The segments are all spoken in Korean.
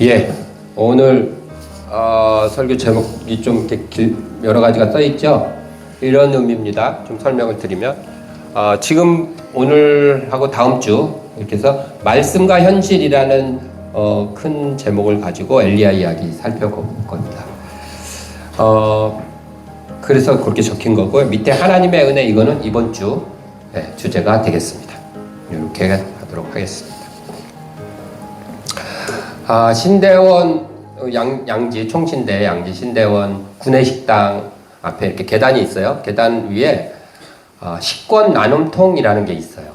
예, 오늘 어, 설교 제목이 좀 이렇게 길, 여러 가지가 써 있죠. 이런 의미입니다. 좀 설명을 드리면 어, 지금 오늘하고 다음 주 이렇게 해서 말씀과 현실이라는 어, 큰 제목을 가지고 엘리야 이야기 살펴볼 겁니다. 어, 그래서 그렇게 적힌 거고요. 밑에 하나님의 은혜 이거는 이번 주 네, 주제가 되겠습니다. 이렇게 하도록 하겠습니다. 아, 신대원 양, 양지 총신대 양지 신대원 구내식당 앞에 이렇게 계단이 있어요. 계단 위에 아, 식권 나눔통이라는 게 있어요.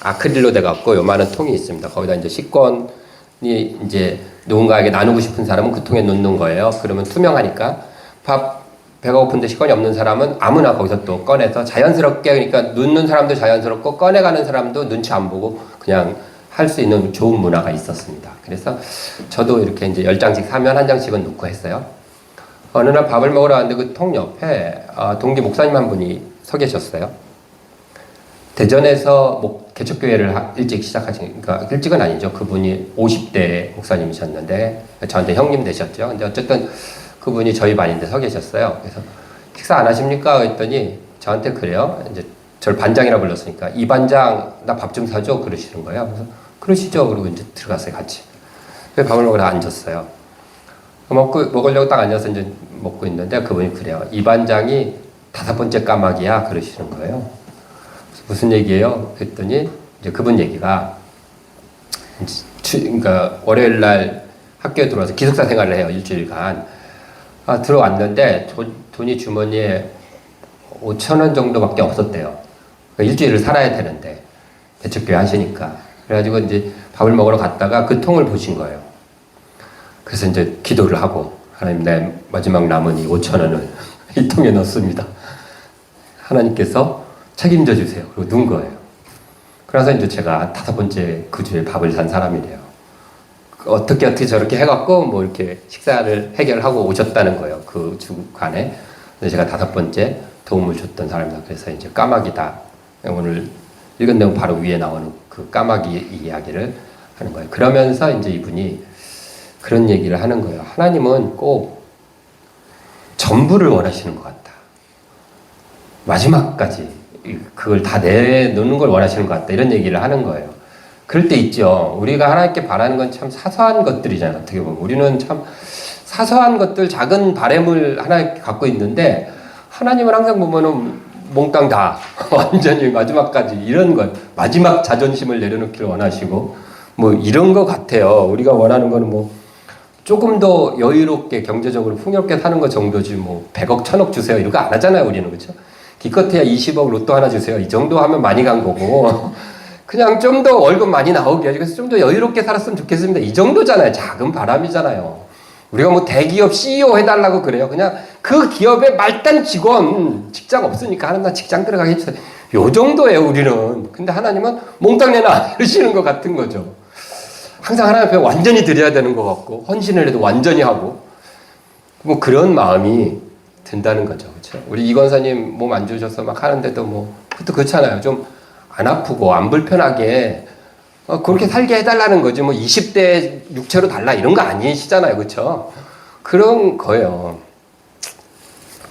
아크릴로 돼 갖고 요만한 통이 있습니다. 거기다 이제 식권이 이제 누군가에게 나누고 싶은 사람은 그 통에 놓는 거예요. 그러면 투명하니까 밥 배가 고픈데 식권이 없는 사람은 아무나 거기서 또 꺼내서 자연스럽게 그러니까 눕는 사람도 자연스럽고 꺼내가는 사람도 눈치 안 보고 그냥 할 수 있는 좋은 문화가 있었습니다. 그래서 저도 이렇게 이제 열 장씩 사면 한 장씩은 놓고 했어요. 어느 날 밥을 먹으러 왔는데 그 통 옆에 아, 동기 목사님 한 분이 서 계셨어요. 대전에서 목, 개척교회를 하- 일찍 시작하신, 그러니까 일찍은 아니죠. 그분이 50대 목사님이셨는데 저한테 형님 되셨죠. 근데 어쨌든 그분이 저희 반인데 서 계셨어요. 그래서 식사 안 하십니까? 했더니 저한테 그래요. 이제 저를 반장이라 불렀으니까 이 반장 나 밥 좀 사줘 그러시는 거예요. 그래서 그러시죠. 그리고 이제 들어갔어요 같이. 밥을 먹으러 앉았어요. 먹고 먹으려고 딱 앉아서 이제 먹고 있는데 그분이 그래요. 이 반장이 다섯 번째 까마귀야 그러시는 거예요. 무슨 얘기예요? 했더니 이제 그분 얘기가 추- 그러니까 월요일 날 학교에 들어와서 기숙사 생활을 해요 일주일간. 아 들어왔는데 돈- 돈이 주머니에 5천 원 정도밖에 없었대요. 그러니까 일주일을 살아야 되는데 대책교회 하시니까 그래가지고 이제 밥을 먹으러 갔다가 그 통을 보신 거예요. 그래서 이제 기도를 하고 하나님 내 마지막 남은 이 5천 원을 이 통에 넣습니다. 하나님께서 책임져 주세요. 그리고 넣은 거예요. 그래서 이제 제가 다섯 번째 그 주에 밥을 산 사람이래요. 어떻게 어떻게 저렇게 해갖고 뭐 이렇게 식사를 해결하고 오셨다는 거예요. 그 주간에. 제가 다섯 번째 도움을 줬던 사람이다. 그래서 이제 까마귀다. 오늘 읽은 내용 바로 위에 나오는 그 까마귀 이야기를 하는 거예요. 그러면서 이제 이분이 그런 얘기를 하는 거예요. 하나님은 꼭 전부를 원하시는 것 같다. 마지막까지 그걸 다 내놓는 걸 원하시는 것 같다. 이런 얘기를 하는 거예요. 그럴 때 있죠. 우리가 하나님께 바라는 건 참 사소한 것들이잖아요. 어떻게 보면. 우리는 참 사소한 것들, 작은 바램을 하나님께 갖고 있는데, 하나님은 항상 보면은 몽땅 다, 완전히 마지막까지 이런 것, 마지막 자존심을 내려놓기를 원하시고, 뭐 이런 것 같아요. 우리가 원하는 거는 뭐, 조금 더 여유롭게 경제적으로 풍요롭게 사는 것 정도지 뭐 100억, 1000억 주세요. 이런 거 안 하잖아요, 우리는. 그렇죠? 기껏해야 20억 로또 하나 주세요. 이 정도 하면 많이 간 거고. 그냥 좀 더 월급 많이 나오게 해서 좀 더 여유롭게 살았으면 좋겠습니다. 이 정도잖아요. 작은 바람이잖아요. 우리가 뭐 대기업 CEO 해달라고 그래요. 그냥 그 기업의 말단 직원, 직장 없으니까 날 직장 들어가게 해주세요. 요 정도예요, 우리는. 근데 하나님은 몽땅 내놔. 이러시는 것 같은 거죠. 항상 하나님 앞에 완전히 드려야 되는 것 같고, 헌신을 해도 완전히 하고, 뭐 그런 마음이 든다는 거죠. 그렇죠? 우리 이건사님 몸 안 좋으셔서 막 하는데도 뭐, 그것도 그렇잖아요. 좀 안 아프고, 안 불편하게, 어, 그렇게 살게 해달라는 거지. 뭐 20대 육체로 달라 이런 거 아니시잖아요. 그렇죠? 그런 거예요.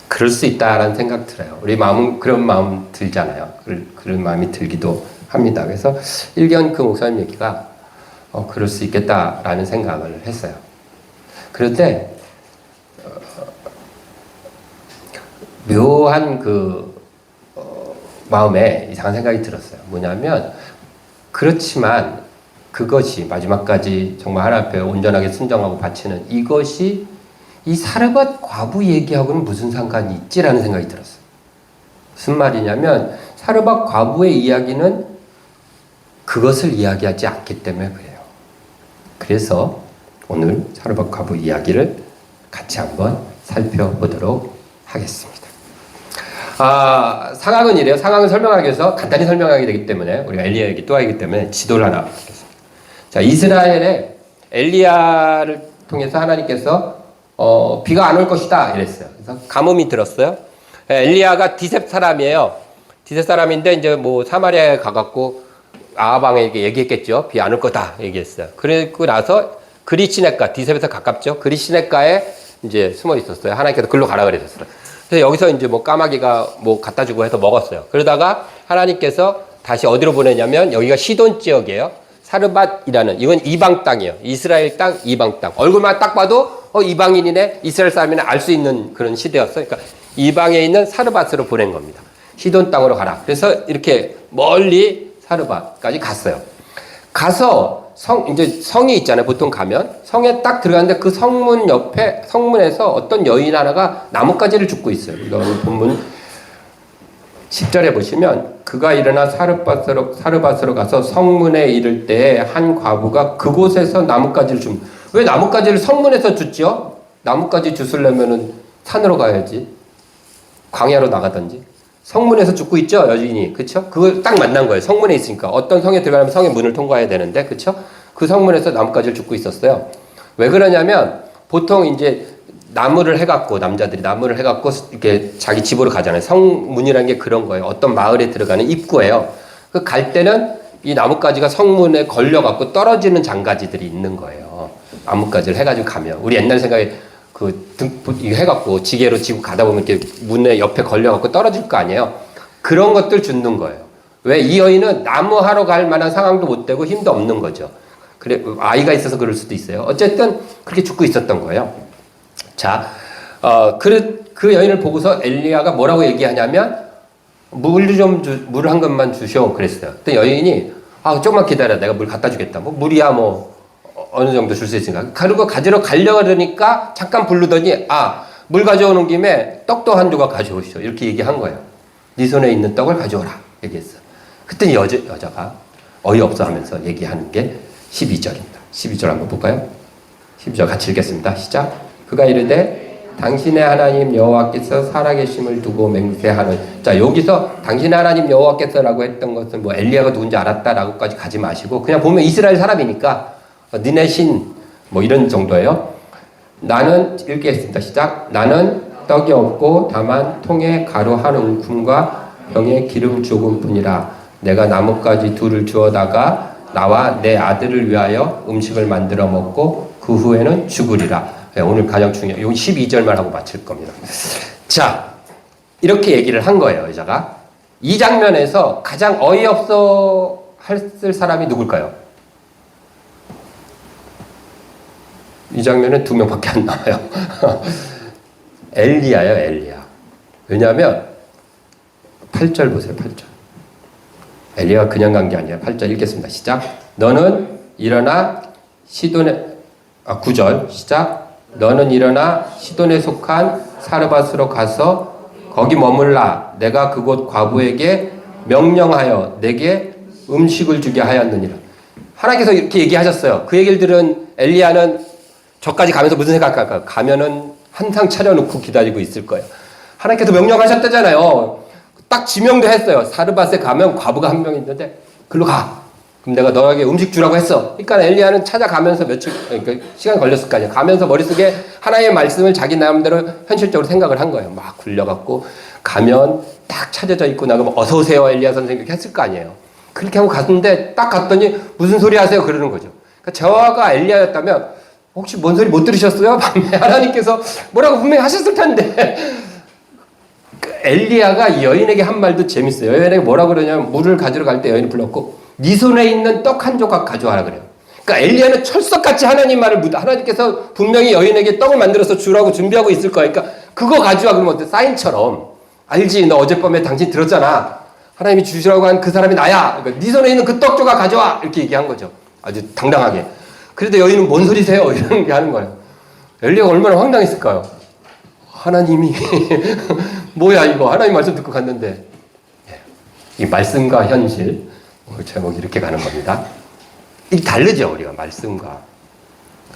그럴 수 있다라는 생각 들어요. 우리 마음은 그런 마음 들잖아요. 그런, 그런 마음이 들기도 합니다. 그래서 일견 그 목사님 얘기가 어, 그럴 수 있겠다라는 생각을 했어요. 그런데 어, 묘한 그 어, 마음에 이상한 생각이 들었어요. 뭐냐면 그렇지만 그것이 마지막까지 정말 하나님 앞에 온전하게 순정하고 바치는 이것이 이 사르밧 과부 얘기하고는 무슨 상관이 있지라는 생각이 들었어요. 무슨 말이냐면 사르밧 과부의 이야기는 그것을 이야기하지 않기 때문에 그래요. 그래서 오늘 사르밧 과부 이야기를 같이 한번 살펴보도록 하겠습니다. 아, 상황은 이래요. 상황을 설명하기 위해서 간단히 설명하게 되기 때문에 우리가 엘리야 얘기 또 하기 때문에 지도를 하나 보겠습니다. 자, 이스라엘의 엘리야를 통해서 하나님께서 어, 비가 안 올 것이다 이랬어요. 그래서 가뭄이 들었어요. 예, 엘리야가 디셉 사람이에요. 디셉 사람인데 이제 뭐 사마리아에 가갖고 아하방에게 얘기했겠죠. 비 안 올 거다 얘기했어요. 그리고 나서 그리시네가 디셉에서 가깝죠. 그리시네가에 이제 숨어 있었어요. 하나님께서 글로 가라 그러셨어요. 그래서 여기서 이제 뭐 까마귀가 뭐 갖다 주고 해서 먹었어요. 그러다가 하나님께서 다시 어디로 보내냐면 여기가 시돈 지역이에요. 사르밧이라는 이건 이방 땅이에요. 이스라엘 땅, 이방 땅. 얼굴만 딱 봐도 어 이방인이네, 이스라엘 사람이네 알 수 있는 그런 시대였어요. 그러니까 이방에 있는 사르밧으로 보낸 겁니다. 시돈 땅으로 가라. 그래서 이렇게 멀리 사르밧까지 갔어요. 가서 성 이제 성이 있잖아요. 보통 가면 성에 딱 들어갔는데 그 성문 옆에 성문에서 어떤 여인 하나가 나뭇가지를 줍고 있어요. 오늘 본문 10절에 보시면 그가 일어나 사르밧으로 사르밧으로 가서 성문에 이를 때한 과부가 그곳에서 나뭇가지를 줍. 왜 나뭇가지를 성문에서 줬죠? 나뭇가지 주스려면은 산으로 가야지. 광야로 나가든지. 성문에서 죽고 있죠, 여인이. 그쵸? 그걸 딱 만난 거예요. 성문에 있으니까. 어떤 성에 들어가면 성의 문을 통과해야 되는데, 그쵸? 그 성문에서 나뭇가지를 죽고 있었어요. 왜 그러냐면, 보통 이제 나무를 해갖고, 남자들이 나무를 해갖고, 이렇게 자기 집으로 가잖아요. 성문이라는 게 그런 거예요. 어떤 마을에 들어가는 입구예요. 그 갈 때는 이 나뭇가지가 성문에 걸려갖고 떨어지는 장가지들이 있는 거예요. 나뭇가지를 해가지고 가면. 우리 옛날 생각에 그 등, 이거 해갖고 지게로 지고 가다 보면 이렇게 문에 옆에 걸려갖고 떨어질 거 아니에요. 그런 것들 줍는 거예요. 왜 이 여인은 나무 하러 갈 만한 상황도 못 되고 힘도 없는 거죠. 그래 아이가 있어서 그럴 수도 있어요. 어쨌든 그렇게 죽고 있었던 거예요. 자, 어, 그, 그 여인을 보고서 엘리야가 뭐라고 얘기하냐면 물 좀 물 한 것만 주셔 그랬어요. 그때 여인이 아 조금만 기다려 내가 물 갖다 주겠다. 뭐 물이야 뭐 어- 어느 정도 줄 수 있으니까. 그리고 가지러 가려고 그러니까 잠깐 부르더니 아, 물 가져오는 김에 떡도 한 조각 가져오시오. 이렇게 얘기한 거예요. 네 손에 있는 떡을 가져오라. 얘기했어. 그때 여자, 여자가 어이없어 하면서 얘기하는 게 12절입니다. 12절 한번 볼까요? 12절 같이 읽겠습니다. 시작. 그가 이르되 당신의 하나님 여호와께서 살아계심을 두고 맹세하는 자 여기서 당신의 하나님 여호와께서라고 했던 것은 뭐 엘리야가 누군지 알았다라고까지 가지 마시고 그냥 보면 이스라엘 사람이니까 어, 니네 신 뭐 이런 정도예요. 나는 읽겠습니다. 시작. 나는 떡이 없고 다만 통에 가루 한 움큼과 병에 기름 조금뿐이라. 내가 나뭇가지 둘을 주어다가 나와 내 아들을 위하여 음식을 만들어 먹고 그 후에는 죽으리라. 네, 오늘 가장 중요한 요 12절만 하고 마칠 겁니다. 자, 이렇게 얘기를 한 거예요, 여자가. 이 장면에서 가장 어이없어 했을 사람이 누굴까요? 이 장면은 두 명밖에 안 나와요. 엘리야요, 엘리야. 왜냐하면 8절 보세요, 8절. 엘리야가 그냥 간 게 아니라 8절 읽겠습니다. 시작. 너는 일어나 시돈에 아 9절 시작. 너는 일어나 시돈에 속한 사르밧으로 가서 거기 머물라. 내가 그곳 과부에게 명령하여 내게 음식을 주게 하였느니라. 하나님께서 이렇게 얘기하셨어요. 그 얘기를 들은 엘리야는 저까지 가면서 무슨 생각할까? 가면은 한상 차려놓고 기다리고 있을 거예요. 하나님께서 명령하셨다잖아요. 딱 지명도 했어요. 사르밧에 가면 과부가 한 명 있는데 글로 가. 그럼 내가 너에게 음식 주라고 했어. 그러니까 엘리야는 찾아가면서 며칠 그러니까 시간 걸렸을 거 아니야. 가면서 머릿속에 하나님의 말씀을 자기 나름대로 현실적으로 생각을 한 거예요. 막 굴려갖고 가면 딱 찾아져 있고 나가면 어서 오세요 엘리야 선생님 이렇게 했을 거 아니에요. 그렇게 하고 갔는데 딱 갔더니 무슨 소리 하세요 그러는 거죠. 그러니까 저가 엘리야였다면 혹시 뭔 소리 못 들으셨어요? 밤에 하나님께서 뭐라고 분명히 하셨을 텐데 그 엘리야가 이 여인에게 한 말도 재밌어요. 여인에게 뭐라 그러냐면 물을 가지러 갈 때 여인이 불렀고 네 손에 있는 떡 한 조각 가져와라 그래요. 그러니까 엘리야는 철석같이 하나님 말을 묻 하나님께서 분명히 여인에게 떡을 만들어서 주라고 준비하고 있을 거야. 그러니까 그거 가져와 그러면 어때? 사인처럼 알지? 너 어젯밤에 당신 들었잖아. 하나님이 주시라고 한 그 사람이 나야. 그러니까 네 손에 있는 그 떡 조각 가져와 이렇게 얘기한 거죠. 아주 당당하게. 그래도 여인은 뭔 소리세요? 이런 게 하는 거예요. 엘리야가 얼마나 황당했을까요? 하나님이 뭐야 이거 하나님 말씀 듣고 갔는데 예, 이 말씀과 현실 제목이 이렇게 가는 겁니다. 이 다르죠 우리가 말씀과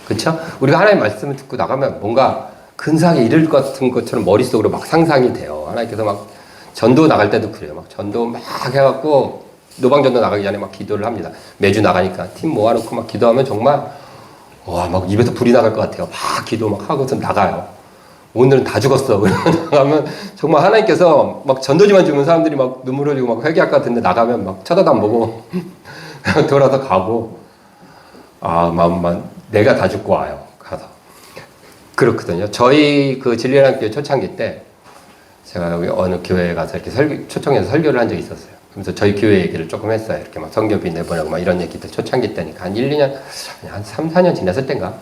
그렇죠? 우리가 하나님 말씀을 듣고 나가면 뭔가 근사하게 이룰 것 같은 것처럼 머릿속으로 막 상상이 돼요. 하나님께서 막 전도 나갈 때도 그래요. 막 전도 막 해갖고 노방전도 나가기 전에 막 기도를 합니다. 매주 나가니까 팀 모아놓고 막 기도하면 정말 와 막 입에서 불이 나갈 것 같아요. 막 기도 막 하고서 나가요. 오늘은 다 죽었어. 나가면 정말 하나님께서 막 전도지만 주면 사람들이 막 눈물 흘리고 막 회개할 것 같은데 나가면 막 쳐다도 안 보고 돌아서 가고 아 마음만 내가 다 죽고 와요. 가서. 그렇거든요. 저희 그 진리랑 교회 초창기 때 제가 여기 어느 교회에 가서 이렇게 설교, 초청해서 설교를 한 적이 있었어요. 그래서 저희 교회 얘기를 조금 했어요. 이렇게 막 성교비 내보내고 막 이런 얘기들 초창기 때니까 한 1, 2년, 한 3, 4년 지났을 때인가?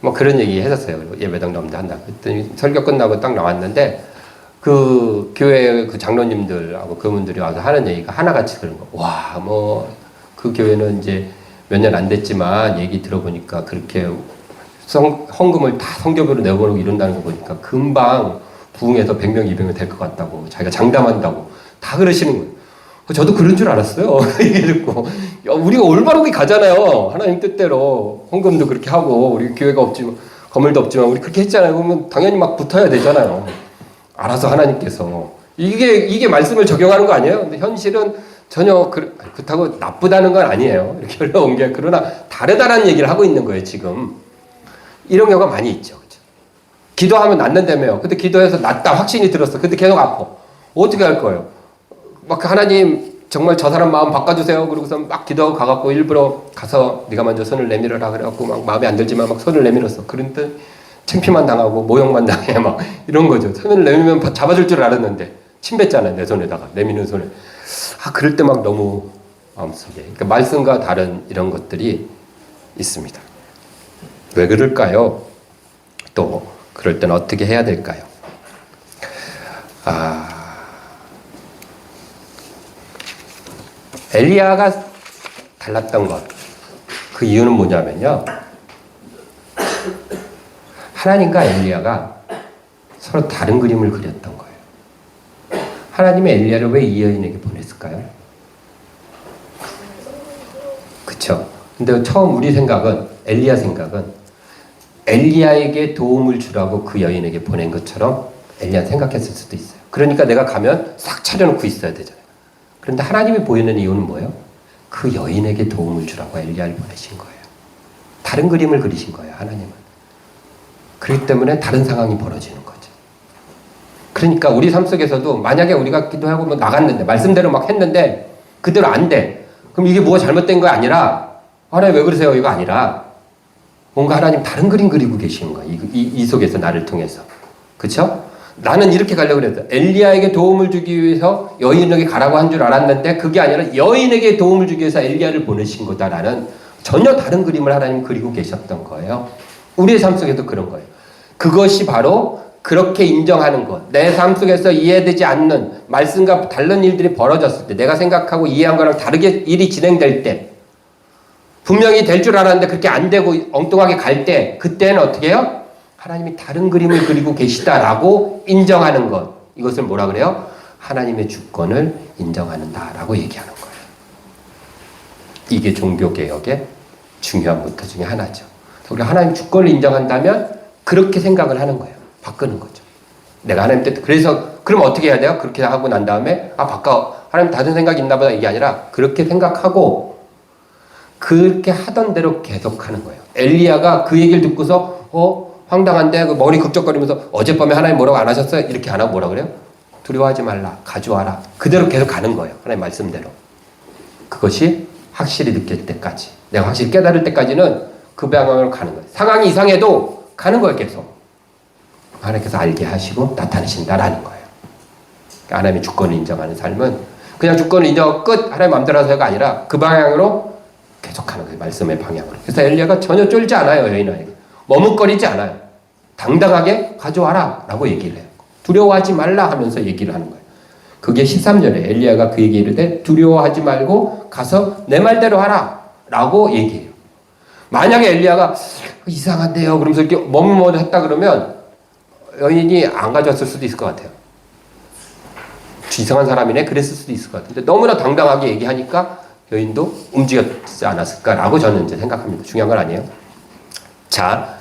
뭐 그런 얘기 했었어요. 예배당 넘는데 한다. 그랬더니 설교 끝나고 딱 나왔는데 그 교회 그 장로님들하고 그분들이 와서 하는 얘기가 하나같이 그런 거. 와, 뭐 그 교회는 이제 몇 년 안 됐지만 얘기 들어보니까 그렇게 성, 헌금을 다 성교비로 내보내고 이런다는 거 보니까 금방 부흥해서 100명, 200명 될 것 같다고 자기가 장담한다고 다 그러시는 거예요. 저도 그런 줄 알았어요. 얘기 듣고. 야, 우리가 올바르게 가잖아요. 하나님 뜻대로. 헌금도 그렇게 하고, 우리 교회가 없지만, 건물도 없지만, 우리 그렇게 했잖아요. 그러면 당연히 막 붙어야 되잖아요. 알아서 하나님께서. 이게, 이게 말씀을 적용하는 거 아니에요? 근데 현실은 전혀 그, 그렇다고 나쁘다는 건 아니에요. 이렇게 흘러온 게. 그러나 다르다는 얘기를 하고 있는 거예요, 지금. 이런 경우가 많이 있죠. 그죠? 기도하면 낫는다며요. 근데 기도해서 낫다, 확신이 들었어. 근데 계속 아파. 어떻게 할 거예요? 막 하나님 정말 저 사람 마음 바꿔주세요. 그러고서 막 기도하고 가갖고 일부러 가서 네가 먼저 손을 내밀어라 그래갖고 막 마음에 안 들지만 막 손을 내밀었어. 그런데 창피만 당하고 모욕만 당해 막 이런 거죠. 손을 내밀면 바- 잡아줄 줄 알았는데 침 뱉잖아요 내 손에다가 내미는 손에. 아 그럴 때 막 너무 마음속에 그러니까 말씀과 다른 이런 것들이 있습니다. 왜 그럴까요? 또 그럴 때는 어떻게 해야 될까요? 아 엘리야가 달랐던 것. 그 이유는 뭐냐면요. 하나님과 엘리야가 서로 다른 그림을 그렸던 거예요. 하나님이 엘리야를 왜 이 여인에게 보냈을까요? 그쵸. 근데 처음 우리 생각은, 엘리야 생각은 엘리야에게 도움을 주라고 그 여인에게 보낸 것처럼 엘리야 생각했을 수도 있어요. 그러니까 내가 가면 싹 차려놓고 있어야 되잖아요. 그런데 하나님이 보이는 이유는 뭐예요? 그 여인에게 도움을 주라고 엘리야를 보내신 거예요. 다른 그림을 그리신 거예요, 하나님은. 그렇기 때문에 다른 상황이 벌어지는 거죠. 그러니까 우리 삶 속에서도 만약에 우리가 기도하고 뭐 나갔는데, 말씀대로 막 했는데, 그대로 안 돼. 그럼 이게 뭐가 잘못된 거 아니라, 하나님 왜 그러세요? 이거 아니라, 뭔가 하나님 다른 그림 그리고 계시는 거예요. 이, 이, 이 속에서 나를 통해서. 그쵸? 나는 이렇게 가려고 그랬어. 엘리야에게 도움을 주기 위해서 여인에게 가라고 한 줄 알았는데 그게 아니라 여인에게 도움을 주기 위해서 엘리야를 보내신 거다라는 전혀 다른 그림을 하나님 그리고 계셨던 거예요. 우리의 삶 속에도 그런 거예요. 그것이 바로 그렇게 인정하는 것. 내 삶 속에서 이해되지 않는 말씀과 다른 일들이 벌어졌을 때 내가 생각하고 이해한 거랑 다르게 일이 진행될 때 분명히 될 줄 알았는데 그렇게 안 되고 엉뚱하게 갈 때 그때는 어떻게 해요? 하나님이 다른 그림을 그리고 계시다라고 인정하는 것. 이것을 뭐라 그래요? 하나님의 주권을 인정하는다라고 얘기하는 거예요. 이게 종교개혁의 중요한 모토 중에 하나죠. 그래서 우리 하나님 주권을 인정한다면 그렇게 생각을 하는 거예요. 바꾸는 거죠. 내가 하나님 뜻, 그래서, 그럼 어떻게 해야 돼요? 그렇게 하고 난 다음에, 아, 바꿔. 하나님 다른 생각이 있나 보다. 이게 아니라, 그렇게 생각하고, 그렇게 하던 대로 계속 하는 거예요. 엘리야가 그 얘기를 듣고서, 어, 황당한데, 그 머리 극적거리면서 어젯밤에 하나님 뭐라고 안 하셨어요? 이렇게 안 하고 뭐라 그래요? 두려워하지 말라. 가져와라. 그대로 계속 가는 거예요. 하나님 말씀대로. 그것이 확실히 느낄 때까지. 내가 확실히 깨달을 때까지는 그 방향으로 가는 거예요. 상황이 이상해도 가는 거예요, 계속. 하나님께서 알게 하시고 나타내신다라는 거예요. 그러니까 하나님의 주권을 인정하는 삶은 그냥 주권을 인정하고 끝! 하나님 마음대로 하세요가 아니라 그 방향으로 계속하는 거예요. 말씀의 방향으로. 그래서 엘리야가 전혀 쫄지 않아요, 여인에게. 머뭇거리지 않아요. 당당하게 가져와라! 라고 얘기를 해요. 두려워하지 말라 하면서 얘기를 하는 거예요. 그게 13절에 엘리야가 그 얘기를 이르되 두려워하지 말고 가서 내 말대로 하라! 라고 얘기해요. 만약에 엘리야가 이상한데요. 그러면서 이렇게 머뭇머뭇 했다 그러면 여인이 안 가져왔을 수도 있을 것 같아요. 이상한 사람이네. 그랬을 수도 있을 것 같은데 너무나 당당하게 얘기하니까 여인도 움직였지 않았을까라고 저는 이제 생각합니다. 중요한 건 아니에요. 자,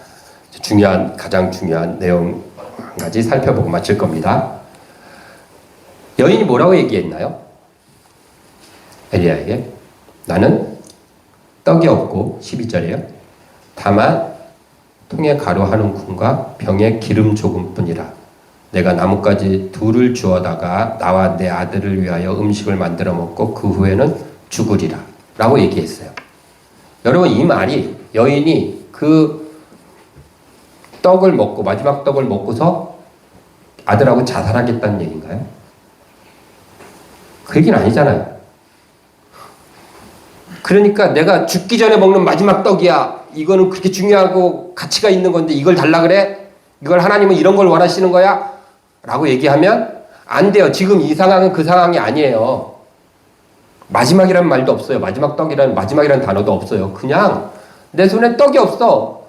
중요한 가장 중요한 내용 한 가지 살펴보고 마칠 겁니다. 여인이 뭐라고 얘기했나요? 엘리야에게 나는 떡이 없고 12절이에요. 다만 통에 가루 한 움큼과 병에 기름 조금뿐이라. 내가 나뭇가지 둘을 주어다가 나와 내 아들을 위하여 음식을 만들어 먹고 그 후에는 죽으리라. 라고 얘기했어요. 여러분 이 말이 여인이 그그 떡을 먹고 마지막 떡을 먹고서 아들하고 자살하겠다는 얘기인가요? 그 얘기는 아니잖아요. 그러니까 내가 죽기 전에 먹는 마지막 떡이야. 이거는 그렇게 중요하고 가치가 있는 건데 이걸 달라 그래? 이걸 하나님은 이런 걸 원하시는 거야? 라고 얘기하면 안 돼요. 지금 이 상황은 그 상황이 아니에요. 마지막이라는 말도 없어요. 마지막 떡이라는 마지막이라는 단어도 없어요. 그냥 내 손에 떡이 없어.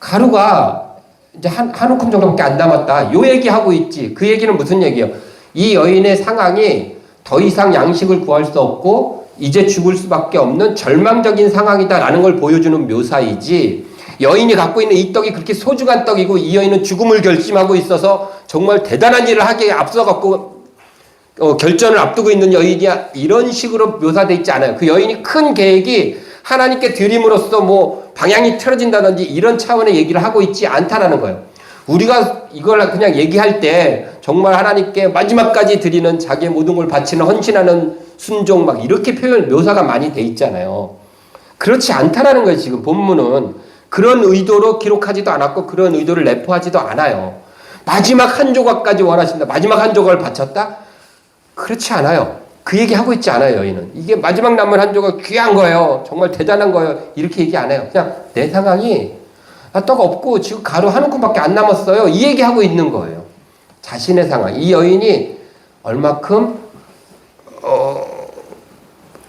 가루가 이제 한, 한 움큼 정도밖에 안 남았다. 요 얘기하고 있지. 그 얘기는 무슨 얘기예요? 이 여인의 상황이 더 이상 양식을 구할 수 없고 이제 죽을 수밖에 없는 절망적인 상황이다라는 걸 보여주는 묘사이지 여인이 갖고 있는 이 떡이 그렇게 소중한 떡이고 이 여인은 죽음을 결심하고 있어서 정말 대단한 일을 하기에 앞서 갖고 어, 결전을 앞두고 있는 여인이야 이런 식으로 묘사돼 있지 않아요. 그 여인이 큰 계획이 하나님께 드림으로써 뭐 방향이 틀어진다든지 이런 차원의 얘기를 하고 있지 않다라는 거예요. 우리가 이걸 그냥 얘기할 때 정말 하나님께 마지막까지 드리는 자기의 모든 걸 바치는 헌신하는 순종 막 이렇게 표현 묘사가 많이 돼 있잖아요. 그렇지 않다라는 거예요. 지금 본문은 그런 의도로 기록하지도 않았고 그런 의도를 내포하지도 않아요. 마지막 한 조각까지 원하신다. 마지막 한 조각을 바쳤다? 그렇지 않아요. 그 얘기 하고 있지 않아요, 여인은. 이게 마지막 남은 한 조각 귀한 거예요. 정말 대단한 거예요. 이렇게 얘기 안 해요. 그냥 내 상황이 아, 떡 없고 지금 가루 한 움큼밖에 안 남았어요. 이 얘기 하고 있는 거예요. 자신의 상황. 이 여인이 얼마큼 어,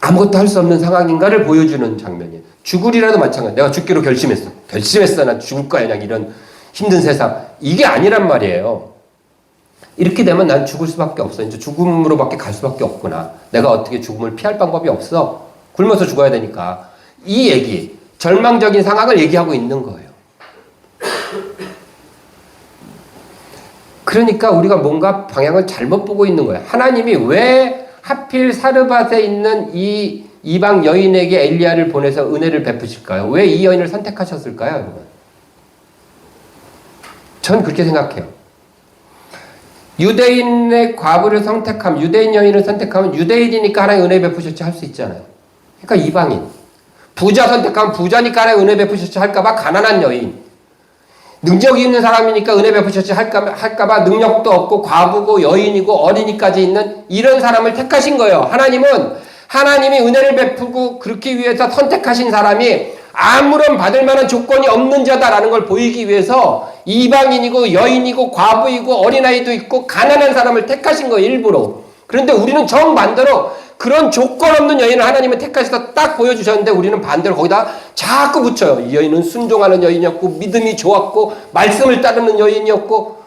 아무것도 할 수 없는 상황인가를 보여주는 장면이에요. 죽으리라도 마찬가지. 내가 죽기로 결심했어. 결심했어. 나 죽을 거야. 그냥 이런 힘든 세상. 이게 아니란 말이에요. 이렇게 되면 난 죽을 수밖에 없어. 이제 죽음으로밖에 갈 수밖에 없구나. 내가 어떻게 죽음을 피할 방법이 없어. 굶어서 죽어야 되니까. 이 얘기, 절망적인 상황을 얘기하고 있는 거예요. 그러니까 우리가 뭔가 방향을 잘못 보고 있는 거예요. 하나님이 왜 하필 사르밧에 있는 이 이방 여인에게 엘리야를 보내서 은혜를 베푸실까요? 왜 이 여인을 선택하셨을까요, 여러분? 전 그렇게 생각해요. 유대인의 과부를 선택함, 유대인 여인을 선택하면 유대인이니까 하나님 은혜 베푸셨지 할 수 있잖아요. 그러니까 이방인. 부자 선택하면 부자니까 하나님 은혜 베푸셨지 할까봐 가난한 여인. 능력 있는 사람이니까 은혜 베푸셨지 할까, 할까봐 능력도 없고 과부고 여인이고 어린이까지 있는 이런 사람을 택하신 거예요. 하나님은 하나님이 은혜를 베푸고 그렇기 위해서 선택하신 사람이 아무런 받을 만한 조건이 없는 자다라는 걸 보이기 위해서 이방인이고 여인이고 과부이고 어린아이도 있고 가난한 사람을 택하신 거예요, 일부러. 그런데 우리는 정반대로 그런 조건 없는 여인을 하나님은 택하셔서 딱 보여주셨는데 우리는 반대로 거기다 자꾸 붙여요. 이 여인은 순종하는 여인이었고 믿음이 좋았고 말씀을 따르는 여인이었고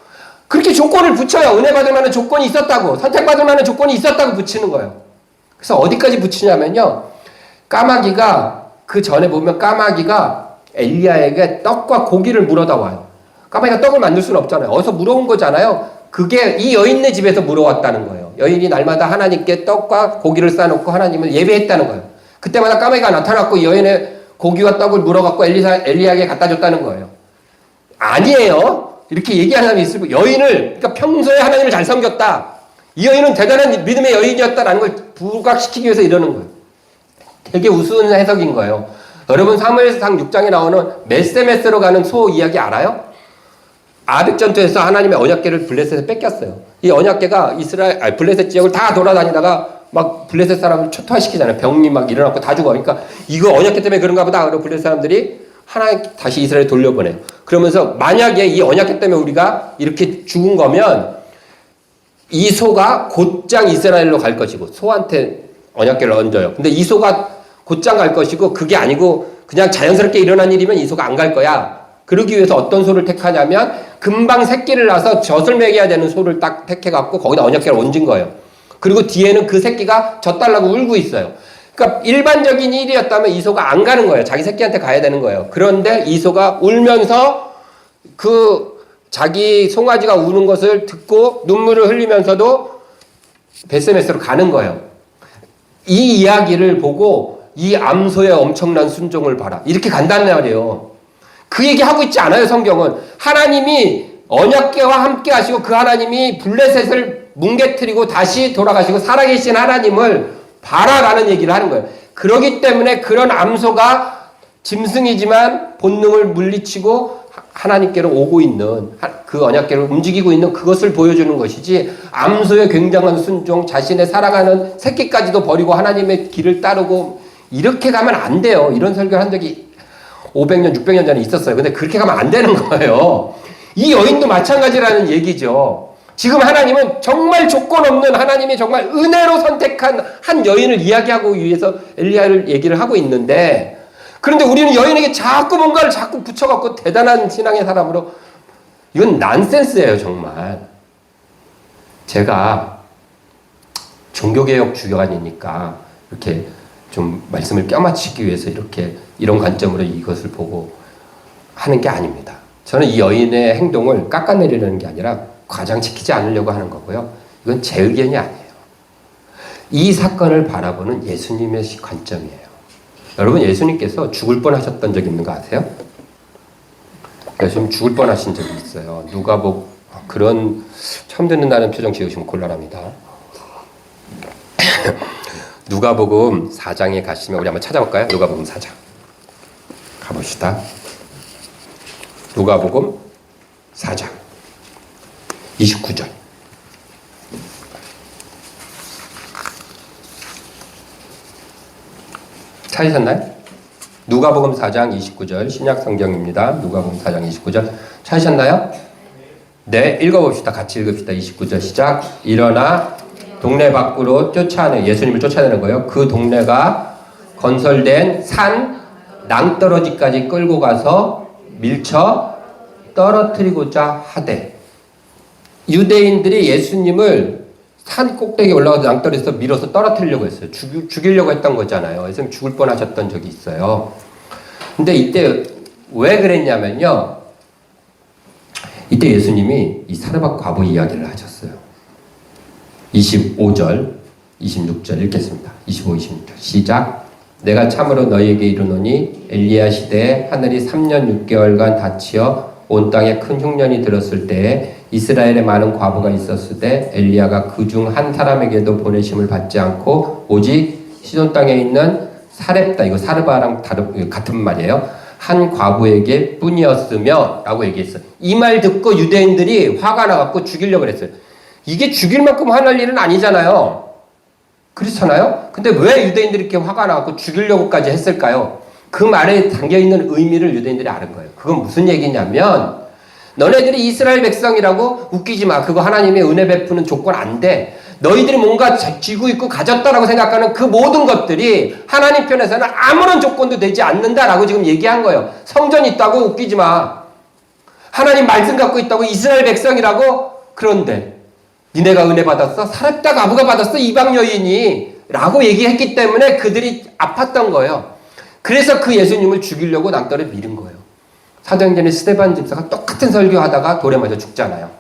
그렇게 조건을 붙여요. 은혜 받을 만한 조건이 있었다고 선택받을 만한 조건이 있었다고 붙이는 거예요. 그래서 어디까지 붙이냐면요. 까마귀가 그 전에 보면 까마귀가 엘리야에게 떡과 고기를 물어다 와요. 까마귀가 떡을 만들 수는 없잖아요. 어디서 물어온 거잖아요. 그게 이 여인네 집에서 물어왔다는 거예요. 여인이 날마다 하나님께 떡과 고기를 싸놓고 하나님을 예배했다는 거예요. 그때마다 까마귀가 나타났고 이 여인의 고기와 떡을 물어갖고 엘리사, 엘리야에게 갖다 줬다는 거예요. 아니에요. 이렇게 얘기하는 사람이 있을 거예요. 여인을, 그러니까 평소에 하나님을 잘 섬겼다. 이 여인은 대단한 믿음의 여인이었다라는 걸 부각시키기 위해서 이러는 거예요. 되게 우스운 해석인 거예요. 여러분 사무엘상 6장에 나오는 메세메스로 가는 소 이야기 알아요? 아득 전투에서 하나님의 언약궤를 블레셋에 뺏겼어요. 이 언약궤가 이스라엘 아니, 블레셋 지역을 다 돌아다니다가 막 블레셋 사람을 초토화시키잖아요. 병이 막 일어나고 다 죽어. 그러니까 이거 언약궤 때문에 그런가 보다. 그리고 블레셋 사람들이 하나님 다시 이스라엘 돌려보내요. 그러면서 만약에 이 언약궤 때문에 우리가 이렇게 죽은 거면 이 소가 곧장 이스라엘로 갈 것이고 소한테 언약궤를 얹어요. 근데 이 소가 곧장 갈 것이고 그게 아니고 그냥 자연스럽게 일어난 일이면 이 소가 안 갈 거야. 그러기 위해서 어떤 소를 택하냐면 금방 새끼를 낳아서 젖을 먹여야 되는 소를 딱 택해갖고 거기다 언약궤를 얹은 거예요. 그리고 뒤에는 그 새끼가 젖 달라고 울고 있어요. 그러니까 일반적인 일이었다면 이 소가 안 가는 거예요. 자기 새끼한테 가야 되는 거예요. 그런데 이 소가 울면서 그 자기 송아지가 우는 것을 듣고 눈물을 흘리면서도 베세메스로 가는 거예요. 이 이야기를 보고 이 암소의 엄청난 순종을 봐라. 이렇게 간다는 말이에요. 그 얘기 하고 있지 않아요, 성경은. 하나님이 언약계와 함께 하시고 그 하나님이 블레셋을 뭉개뜨리고 다시 돌아가시고 살아계신 하나님을 봐라라는 얘기를 하는 거예요. 그러기 때문에 그런 암소가 짐승이지만 본능을 물리치고 하- 하나님께로 오고 있는 하- 그 언약계로 움직이고 있는 그것을 보여주는 것이지 암소의 굉장한 순종 자신의 사랑하는 새끼까지도 버리고 하나님의 길을 따르고 이렇게 가면 안 돼요. 이런 설교를 한 적이 500년, 600년 전에 있었어요. 근데 그렇게 가면 안 되는 거예요. 이 여인도 마찬가지라는 얘기죠. 지금 하나님은 정말 조건 없는 하나님이 정말 은혜로 선택한 한 여인을 이야기하고 위해서 엘리야를 얘기를 하고 있는데 그런데 우리는 여인에게 자꾸 뭔가를 자꾸 붙여갖고 대단한 신앙의 사람으로 이건 난센스예요, 정말. 제가 종교개혁 주교관이니까 이렇게 좀 말씀을 껴맞추기 위해서 이렇게 이런 관점으로 이것을 보고 하는 게 아닙니다. 저는 이 여인의 행동을 깎아내리려는 게 아니라 과장시키지 않으려고 하는 거고요. 이건 제 의견이 아니에요. 이 사건을 바라보는 예수님의 시- 관점이에요. 여러분 예수님께서 죽을 뻔하셨던 적 있는 거 아세요? 예수님 죽을 뻔하신 적이 있어요. 누가 뭐 그런 처음 듣는다는 표정 지으시면 곤란합니다. 누가복음 4장에 가시면 우리 한번 찾아볼까요? 누가복음 4장 가봅시다. 누가복음 4장 29절 찾으셨나요? 누가복음 4장 29절 신약 성경입니다. 누가복음 4장 29절 찾으셨나요? 네, 읽어봅시다. 같이 읽읍시다. 29절 시작. 일어나 동네 밖으로 쫓아내 예수님을 쫓아내는 거예요. 그 동네가 건설된 산 낭떠러지까지 끌고 가서 밀쳐 떨어뜨리고자 하되 유대인들이 예수님을 산 꼭대기에 올라가서 낭떠러지에서 밀어서 떨어뜨리려고 했어요. 죽, 죽이려고 했던 거잖아요. 예수님 죽을 뻔하셨던 적이 있어요. 근데 이때 왜 그랬냐면요. 이때 예수님이 이 사르밧 과부 이야기를 하셨어요. 25절, 26절 읽겠습니다. 25, 26절 시작. 내가 참으로 너희에게 이르노니 엘리야 시대에 하늘이 3년 6개월간 닫히어 온 땅에 큰 흉년이 들었을 때에 이스라엘에 많은 과부가 있었을 때 엘리야가 그 중 한 사람에게도 보내심을 받지 않고 오직 시돈 땅에 있는 사렙다 이거 사르바랑 다른 같은 말이에요. 한 과부에게 뿐이었으며 라고 얘기했어요. 이 말 듣고 유대인들이 화가 나갖고 죽이려고 그랬어요. 이게 죽일 만큼 화날 일은 아니잖아요. 그렇잖아요? 근데 왜 유대인들이 이렇게 화가 나갖고 죽이려고까지 했을까요? 그 말에 담겨 있는 의미를 유대인들이 아는 거예요. 그건 무슨 얘기냐면, 너네들이 이스라엘 백성이라고 웃기지 마. 그거 하나님의 은혜 베푸는 조건 안 돼. 너희들이 뭔가 쥐고 있고 가졌다라고 생각하는 그 모든 것들이 하나님 편에서는 아무런 조건도 되지 않는다라고 지금 얘기한 거예요. 성전 있다고 웃기지 마. 하나님 말씀 갖고 있다고 이스라엘 백성이라고 그런데 니네가 은혜 받았어? 살았다 가부가 받았어? 이방 여인이 라고 얘기했기 때문에 그들이 아팠던 거예요. 그래서 그 예수님을 죽이려고 낭떠를 밀은 거예요. 사도행전의 스테반 집사가 똑같은 설교하다가 돌에 맞아 죽잖아요.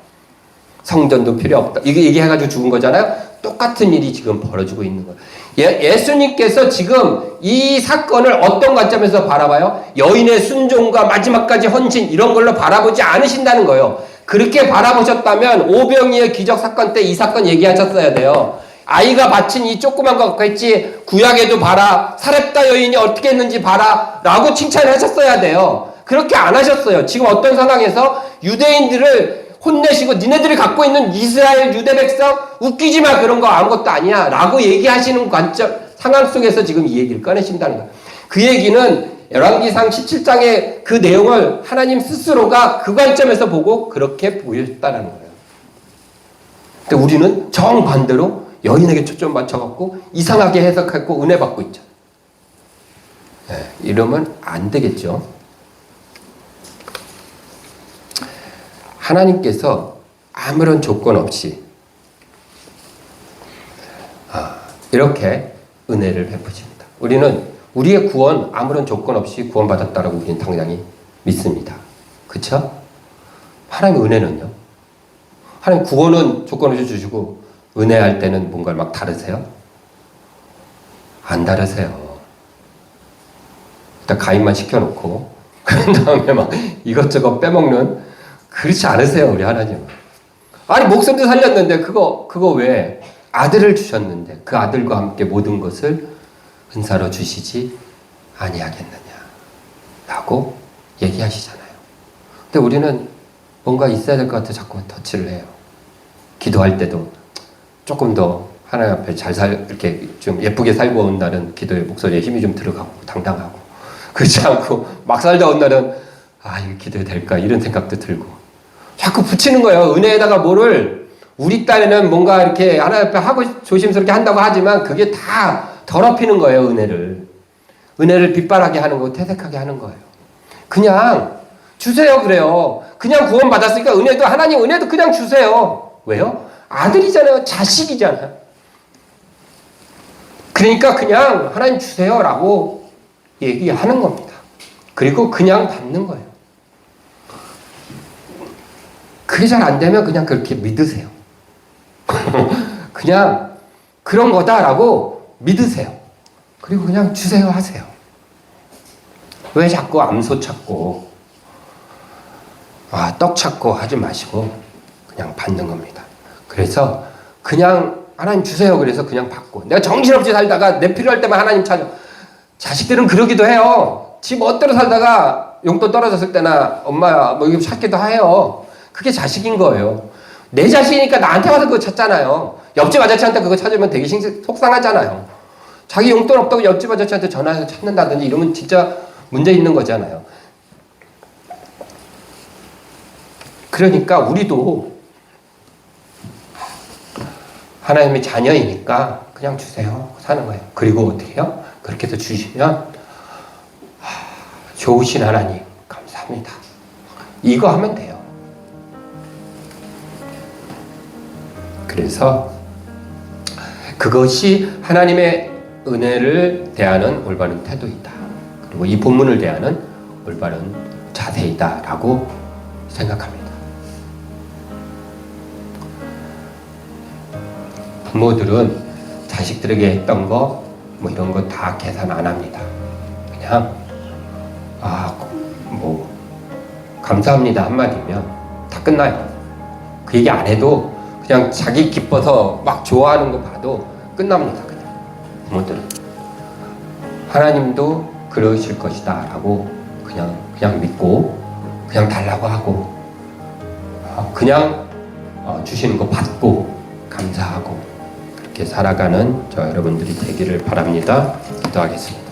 성전도 필요 없다. 이게 얘기해가지고 죽은 거잖아요. 똑같은 일이 지금 벌어지고 있는 거예요. 예, 예수님께서 지금 이 사건을 어떤 관점에서 바라봐요? 여인의 순종과 마지막까지 헌신 이런 걸로 바라보지 않으신다는 거예요. 그렇게 바라보셨다면 오병이의 기적 사건 때 이 사건 얘기하셨어야 돼요. 아이가 바친 이 조그만 거 같겠지 구약에도 봐라 사렙다 여인이 어떻게 했는지 봐라 라고 칭찬하셨어야 돼요. 그렇게 안 하셨어요. 지금 어떤 상황에서 유대인들을 혼내시고 니네들이 갖고 있는 이스라엘 유대 백성 웃기지 마 그런 거 아무것도 아니야 라고 얘기하시는 관점 상황 속에서 지금 이 얘기를 꺼내신다는 거예요. 그 얘기는 열왕기상 17장의 그 내용을 하나님 스스로가 그 관점에서 보고 그렇게 보여줬다는 거예요. 근데 우리는 정반대로 여인에게 초점 맞춰갖고 이상하게 해석하고 은혜 받고 있죠. 네, 이러면 안 되겠죠. 하나님께서 아무런 조건 없이 아, 이렇게 은혜를 베푸십니다. 우리는 우리의 구원 아무런 조건 없이 구원받았다라고 우리는 당연히 믿습니다. 그쵸? 하나님의 은혜는요? 하나님 구원은 조건 없이 주시고 은혜할 때는 뭔가를 막 다르세요? 안 다르세요. 일단 가입만 시켜놓고 그 다음에 막 이것저것 빼먹는 그렇지 않으세요 우리 하나님은. 아니 목숨도 살렸는데 그거 그거 왜 아들을 주셨는데 그 아들과 함께 모든 것을 은사로 주시지 아니하겠느냐. 라고 얘기하시잖아요. 근데 우리는 뭔가 있어야 될 것 같아 자꾸 터치를 해요. 기도할 때도 조금 더 하나님 앞에 잘 살, 이렇게 좀 예쁘게 살고 온 날은 기도의 목소리에 힘이 좀 들어가고 당당하고. 그렇지 않고 막 살다 온 날은 아, 이거 기도해 될까? 이런 생각도 들고. 자꾸 붙이는 거예요. 은혜에다가 뭐를 우리 딴에는 뭔가 이렇게 하나님 앞에 하고 조심스럽게 한다고 하지만 그게 다 더럽히는 거예요, 은혜를. 은혜를 빛바라게 하는 거, 태색하게 하는 거예요. 그냥 주세요, 그래요. 그냥 구원 받았으니까 은혜도, 하나님 은혜도 그냥 주세요. 왜요? 아들이잖아요. 자식이잖아요. 그러니까 그냥 하나님 주세요 라고 얘기하는 겁니다. 그리고 그냥 받는 거예요. 그게 잘 안 되면 그냥 그렇게 믿으세요. 그냥 그런 거다라고 믿으세요. 그리고 그냥 주세요 하세요. 왜 자꾸 암소 찾고 아, 떡 찾고 하지 마시고 그냥 받는 겁니다. 그래서 그냥 하나님 주세요. 그래서 그냥 받고 내가 정신없이 살다가 내 필요할 때만 하나님 찾아. 자식들은 그러기도 해요. 집 멋대로 살다가 용돈 떨어졌을 때나 엄마 뭐 이거 찾기도 해요. 그게 자식인 거예요. 내 자식이니까 나한테 와서 그거 찾잖아요. 옆집 아저씨한테 그거 찾으면 되게 싱- 속상하잖아요. 자기 용돈 없다고 옆집 아저씨한테 전화해서 찾는다든지 이러면 진짜 문제 있는 거잖아요. 그러니까 우리도 하나님의 자녀이니까 그냥 주세요. 사는 거예요. 그리고 어떻게 해요? 그렇게 해서 주시면 하, 좋으신 하나님 감사합니다. 이거 하면 돼요. 그래서 그것이 하나님의 은혜를 대하는 올바른 태도이다. 그리고 이 본문을 대하는 올바른 자세이다라고 생각합니다. 부모들은 자식들에게 했던 거, 뭐 이런 거 다 계산 안 합니다. 그냥, 아, 뭐, 감사합니다 한마디면 다 끝나요. 그 얘기 안 해도 그냥 자기 기뻐서 막 좋아하는 거 봐도 끝납니다. 그냥. 부모들은. 하나님도 그러실 것이다 라고 그냥, 그냥 믿고, 그냥 달라고 하고, 어, 그냥 어, 주시는 거 받고, 감사하고, 그렇게 살아가는 저 여러분들이 되기를 바랍니다. 기도하겠습니다.